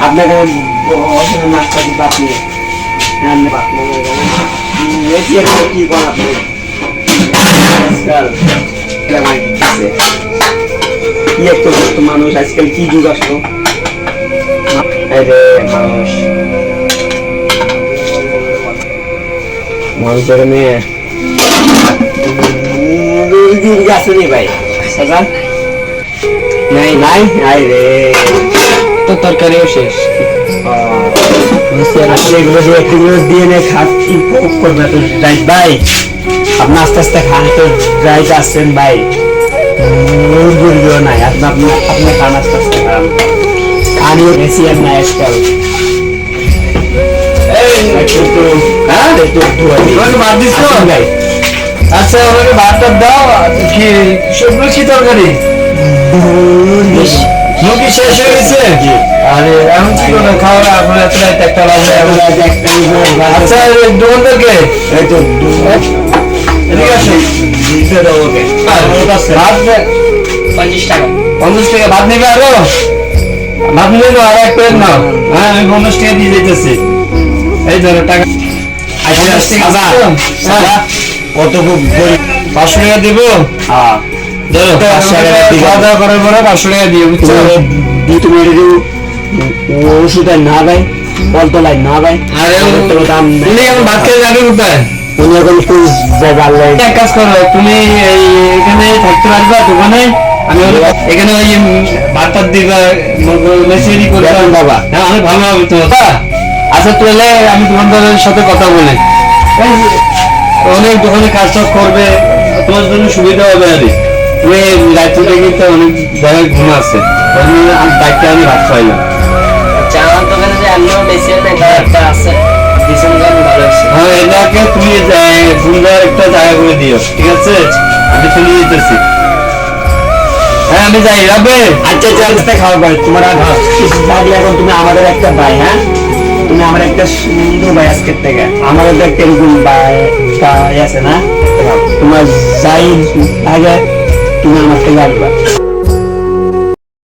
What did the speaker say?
আপনাকে নাস্তা দিব আপনি কি করেন আপনি। কি একটা সুস্থ মানুষ, আজকাল কি যুগ আসলো? মানুষ। মানুষের মেয়ে দুর্গির গাছে ভাই। নাই নাই আই রে। তো তরকারিও শেষ। এগুলো দিয়ে একটু দিয়ে নে খাত করবে তো রাইট ভাই আপনি আস্তে আস্তে খান তো আসছেন ভাই। দুর্গিও নাই আপনি আপনি আপনি খান আস্তে আস্তে খান। খানিও বেশি আর নাই আজকাল। হ্যাঁ? ভাত আচ্ছা দাও কি সবগুলো কি তরকারি? মুরগি শেষ হয়ে গেছে? আরে এখন কি করব? খাওয়া এখন এত রাত একটা বাজে এখন। আচ্ছা এই দোকানদারকে? এই তো এদিকে আসো। দিতে দাও ওকে। ভাত পঞ্চাশ টাকা। পঞ্চাশ টাকা ভাত নেবে আরও? ভাত নাও আরও এক প্লেট নাও। হ্যাঁ আমি পঞ্চাশ টাকা দিয়ে যেতেছি এই ধরো টাকা। আচ্ছা পঞ্চাশ টাকা সাদা। দিছো? হ্যাঁ। কত খুব পাঁচশো টাকা দিব? হ্যাঁ। দিয়ে তুমি ওষুধ না না দাম এখন ভাত খেয়ে যাবে কোথায়? উনি এখন খুব এক কাজ করো তুমি এই এখানে থাকতে পারবা দোকানে আমি এখানে ওই দিবা হ্যাঁ আমি ভালো হবে তো। আচ্ছা তাহলে আমি দোকানদারের সাথে কথা বলে। অনেক দোকানে কাজ করবে তোমার জন্য সুবিধা হবে আর কি। তুমি কিন্তু অনেক জায়গায় ঘুম আছে। আমি ডাক্তার আমি ভাত খাইলাম আচ্ছা যে আমিও একটা আছে হ্যাঁ এটাকে তুমি সুন্দর একটা জায়গা করে দিও ঠিক আছে? আমি চলে যেতেছি। হ্যাঁ আমি যাই রাবে। আচ্ছা চালতে খাওয়া ভাই তোমার আর এখন তুমি আমাদের একটা ভাই হ্যাঁ? তুমি আমার একটা সুন্দর ভাই আজকের থেকে। আমাদের তো একটা এরকম ভাই আছে না? তোমার যাই লাগে তুমি আমার থেকে আসবা